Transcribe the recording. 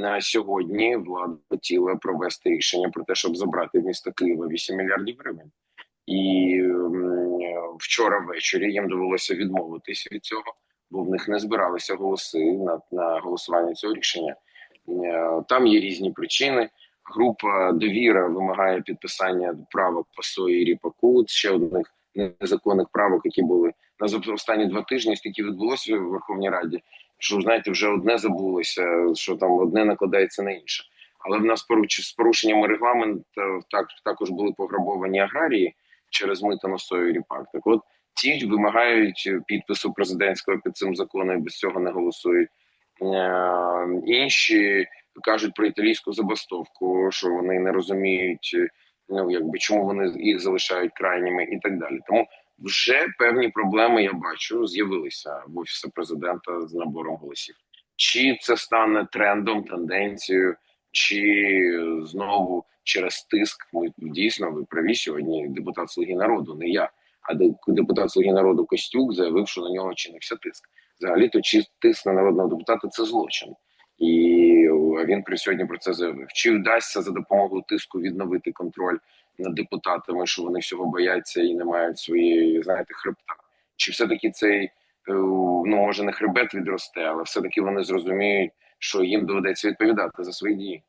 на сьогодні влада хотіла провести рішення про те, щоб забрати в місто Києва 8 мільярдів гривень. І вчора ввечері їм довелося відмовитись від цього, бо в них не збиралися голоси на, на голосування цього рішення. Е, Там є різні причини. Група довіра вимагає підписання правок по сої ріпаку. Ще одних незаконних правок, які були на останні два тижні, скільки відбулося в Верховній Раді. Що знаєте, вже одне забулося, що там одне накладається на інше. Але в нас поруч з порушеннями регламенту так також були пограбовані аграрії через мито на сою ріпак. Так от ті вимагають підпису президентського під цим законом, і без цього не голосують. Е, Інші кажуть про італійську забастовку, що вони не розуміють, ну якби чому вони їх залишають крайніми, і так далі. Тому вже певні проблеми я бачу з'явилися в офісі президента з набором голосів. Чи це стане трендом, тенденцією, чи знову через тиск ми дійсно ви праві сьогодні. Депутат Слуги народу, не я, а депутат Слуги народу Костюк заявив, що на нього чинився тиск. Взагалі, то чи тиск на народного депутата це злочин, і о, він при сьогодні про це заявив. Чи вдасться за допомогою тиску відновити контроль над депутатами, що вони всього бояться і не мають своєї, знаєте, хребта? Чи все таки цей е, ну може не хребет відросте, але все таки вони зрозуміють, що їм доведеться відповідати за свої дії.